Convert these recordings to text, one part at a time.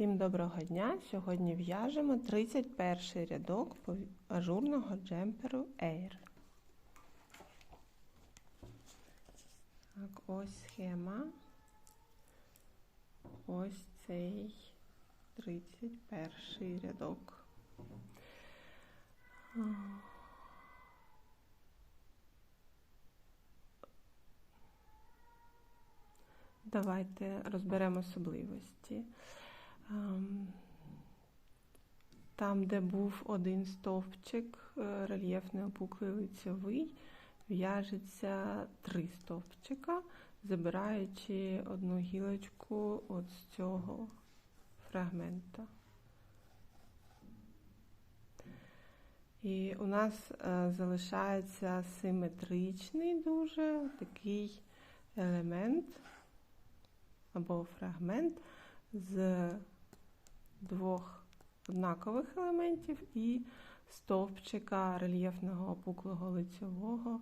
Всім доброго дня! Сьогодні в'яжемо 31 рядок ажурного джемперу Air. Так, ось схема. Ось цей 31 рядок. Давайте розберемо особливості. Там, де був один стовпчик, е, рельєфний опуклий лицьовий, в'яжеться три стовпчика, забираючи одну гілочку от з цього фрагмента. І у нас е, залишається симетричний дуже такий елемент або фрагмент з двох однакових елементів і стовпчика рельєфного опуклого лицьового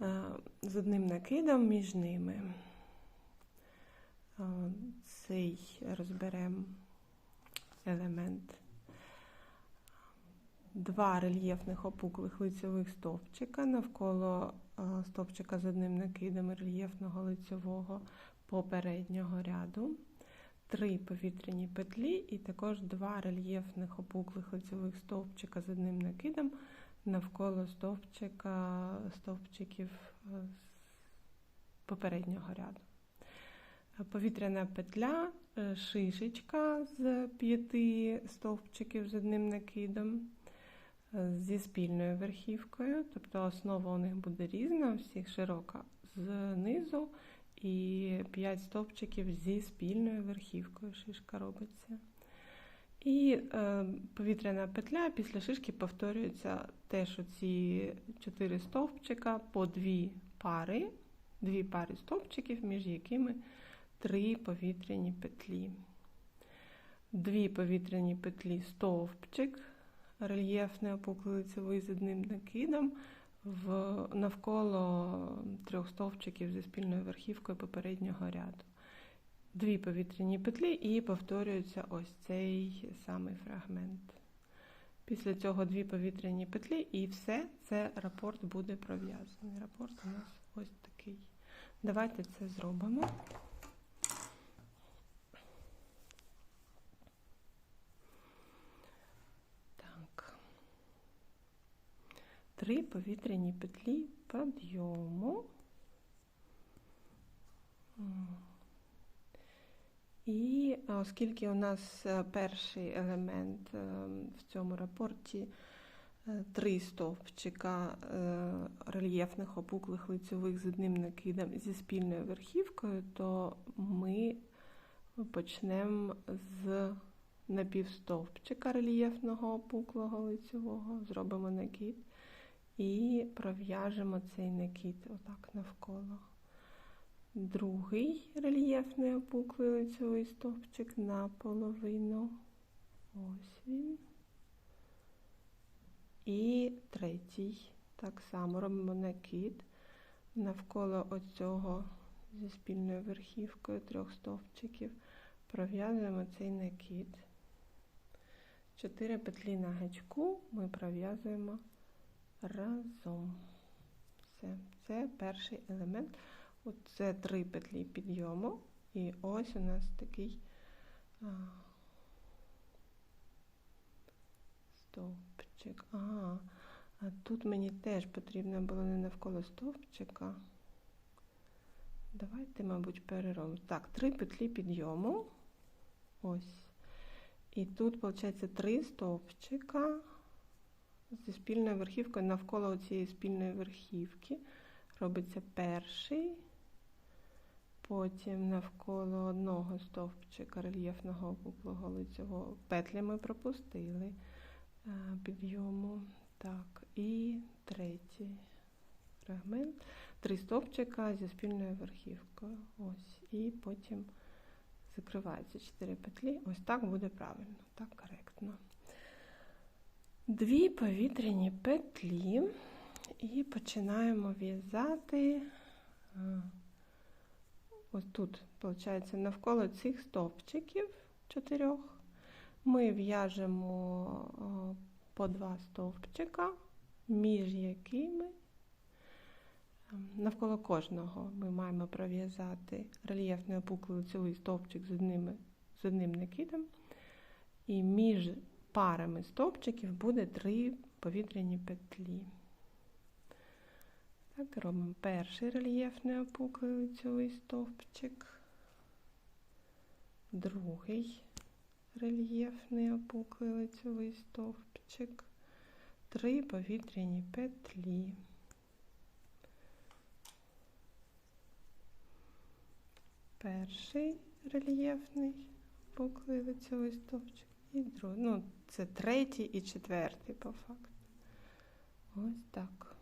е, з одним накидом між ними. Е, Цей розберемо елемент. Два рельєфних опуклих лицьових стовпчика навколо е, стовпчика з одним накидом рельєфного лицьового попереднього ряду, три повітряні петлі і також два рельєфних опуклих лицьових стовпчика з одним накидом навколо стовпчика, стовпчиків е, попереднього ряду. Повітряна петля, е, шишечка з п'яти стовпчиків з одним накидом. е, Зі спільною верхівкою, тобто основа у них буде різна, у всіх широка знизу і 5 стовпчиків зі спільною верхівкою шишка робиться. І е, повітряна петля після шишки повторюється теж оці 4 стовпчика по дві пари, дві пари стовпчиків, між якими три повітряні петлі. Дві повітряні петлі стовпчик, рельєфний опуклий лицевий з одним накидом в навколо трьох стовпчиків зі спільною верхівкою попереднього ряду. Дві повітряні петлі і повторюється ось цей самий фрагмент. Після цього дві повітряні петлі, і все це рапорт буде пров'язаний. Рапорт у нас ось такий. Давайте це зробимо. Три повітряні петлі підйому і е, оскільки у нас е, перший елемент е, в цьому рапорті три стовпчика рельєфних опуклих лицьових з одним накидом зі спільною верхівкою, то ми почнемо з напівстовпчика рельєфного опуклого лицьового, зробимо накид. І пров'яжемо цей накид отак навколо. Другий рельєфний опуклий лицевий стовпчик наполовину. Ось він. І третій. Так само робимо накид навколо оцього зі спільною верхівкою трьох стовпчиків. Пров'язуємо цей накид. Чотири петлі на гачку ми пров'язуємо разом. Все. Це перший елемент. Оце три петлі підйому. І ось у нас такий а, стовпчик. Ага. А тут мені теж потрібно було не навколо стовпчика. Давайте, мабуть, переробимо. Так, три петлі підйому. Ось. І тут, виходить, три стовпчика зі спільною верхівкою навколо цієї спільної верхівки робиться перший, потім навколо одного стовпчика рельєфного опуклого лицевого петлі ми пропустили е, підйому. Так, і третій фрагмент. Три стовпчика зі спільною верхівкою. Ось, і потім закриваються чотири петлі. Ось так буде правильно, так коректно дві повітряні петлі і починаємо в'язати ось тут, виходить, навколо цих стовпчиків чотирьох. Ми в'яжемо е, по два стовпчика, між якими ем, навколо кожного ми маємо пров'язати рельєфний опуклий лицевий стовпчик з одним, з одним накидом. І між парами стовпчиків буде три повітряні петлі. Так, робимо перший рельєфний опуклий лицевий стовпчик, другий рельєфний опуклий лицевий стовпчик, три повітряні петлі. Перший рельєфний опуклий лицевий стовпчик і другий. Ну, це третій і четвертий по факту. Ось так.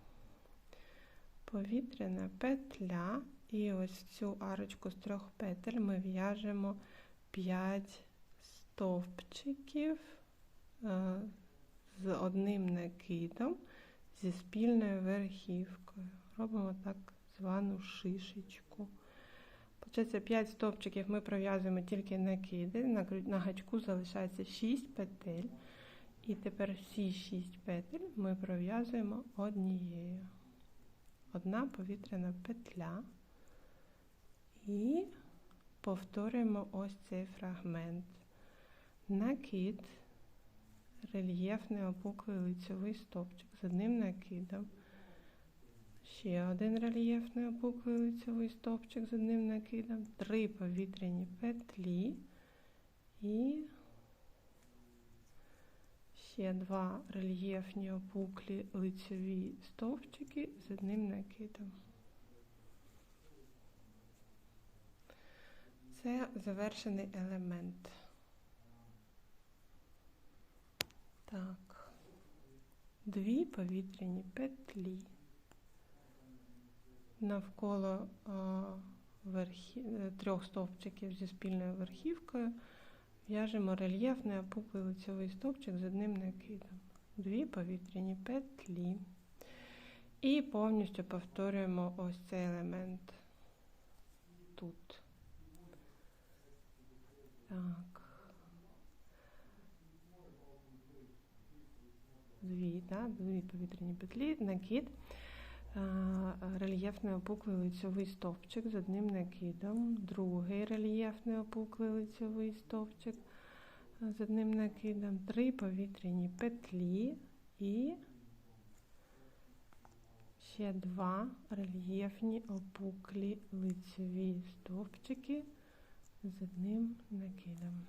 Повітряна петля. І ось цю арочку з трьох петель ми в'яжемо 5 стовпчиків е, з одним накидом зі спільною верхівкою. Робимо так звану шишечку. Получається 5 стовпчиків ми пров'язуємо тільки накиди, на гачку залишається 6 петель. І тепер всі 6 петель ми пров'язуємо однією. Одна повітряна петля. І повторюємо ось цей фрагмент. Накид, рельєфний опуклий лицьовий стовпчик з одним накидом. Ще один рельєфний опуклий лицьовий стовпчик з одним накидом, три повітряні петлі і ще два рельєфні опуклі лицьові стовпчики з одним накидом. Це завершений елемент. Так, дві повітряні петлі навколо верхі... Е, трьох стовпчиків зі спільною верхівкою в'яжемо рельєфний опуклий лицевий стовпчик з одним накидом. Дві повітряні петлі. І повністю повторюємо ось цей елемент тут. Так. Дві, да? дві повітряні петлі, накид. Рельєфний опуклий лицьовий стовпчик з одним накидом, другий рельєфний опуклий лицьовий стовпчик з одним накидом, три повітряні петлі і ще два рельєфні опуклі лицьові стовпчики з одним накидом.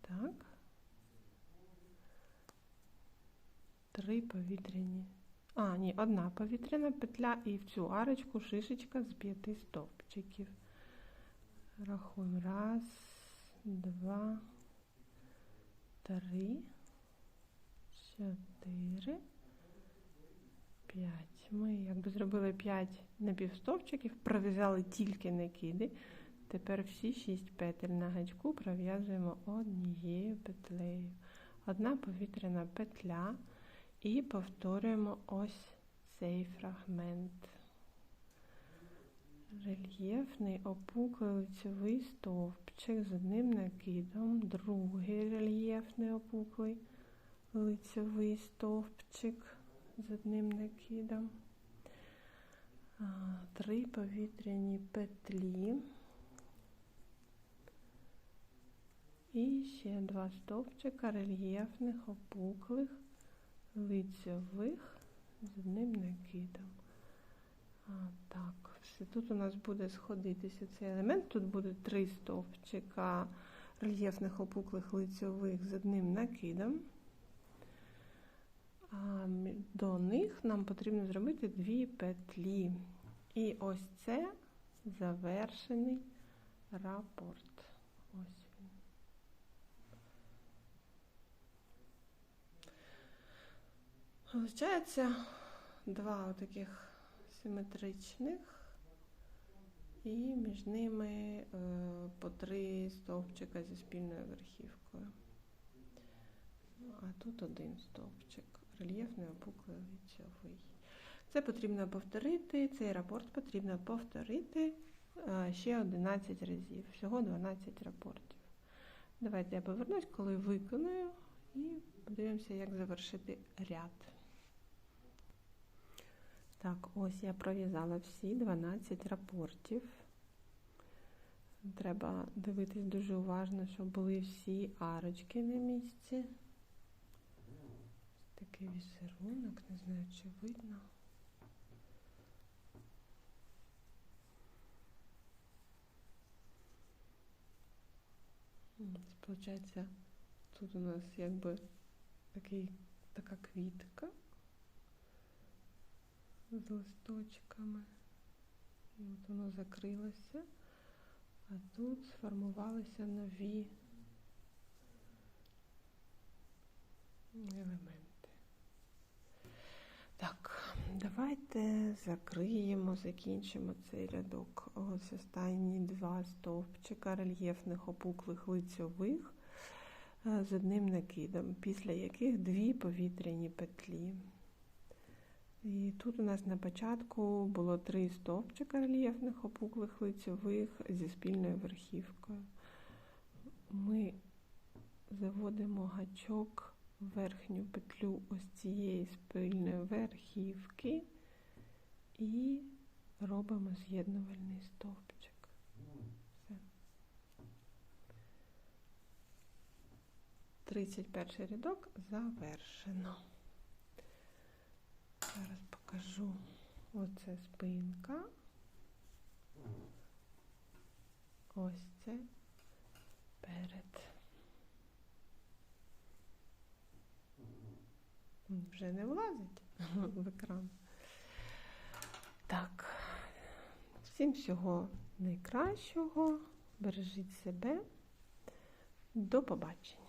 Так. Три повітряні. А, ні, одна повітряна петля і в цю арочку шишечка з п'яти стовпчиків. Рахуємо. Раз, два, три, чотири, п'ять. Ми якби зробили п'ять напівстовпчиків, пров'язали тільки накиди. Тепер всі шість петель на гачку пров'язуємо однією петлею. Одна повітряна петля. І повторюємо ось цей фрагмент. Рельєфний опуклий стовпчик з одним накидом, другий рельєфний опуклий лицевий стовпчик з одним накидом, три повітряні петлі. І ще два стовпчика рельєфних опуклих лицьових з одним накидом. А, Так, все. Тут у нас буде сходитися цей елемент. Тут буде три стовпчика рельєфних опуклих лицьових з одним накидом. А До них нам потрібно зробити дві петлі. І ось це завершений рапорт. Ось. Получається два таких симетричних і між ними е, по три стовпчика зі спільною верхівкою. А тут один стовпчик, рельєфний опуклий лицьовий. Це потрібно повторити, цей рапорт потрібно повторити е, ще 11 разів, всього 12 рапортів. Давайте я повернусь, коли виконую, і подивимося, як завершити ряд. Так, ось я пров'язала всі 12 рапортів. Треба дивитись дуже уважно, щоб були всі арочки на місці. Такий візерунок, не знаю, чи видно. Получається, тут у нас якби такий, така квітка з листочками. І от воно закрилося. А тут сформувалися нові елементи. Так, давайте закриємо, закінчимо цей рядок. Ось останні два стовпчика рельєфних опуклих лицьових е, з одним накидом, після яких дві повітряні петлі. І тут у нас на початку було три стовпчика рельєфних опуклих лицьових зі спільною верхівкою. Ми заводимо гачок в верхню петлю ось цієї спільної верхівки і робимо з'єднувальний стовпчик. Все. 31 рядок завершено. Зараз покажу. Оце спинка. Ось це перед. Вже не влазить в екран. Так. Всім всього найкращого. Бережіть себе. До побачення.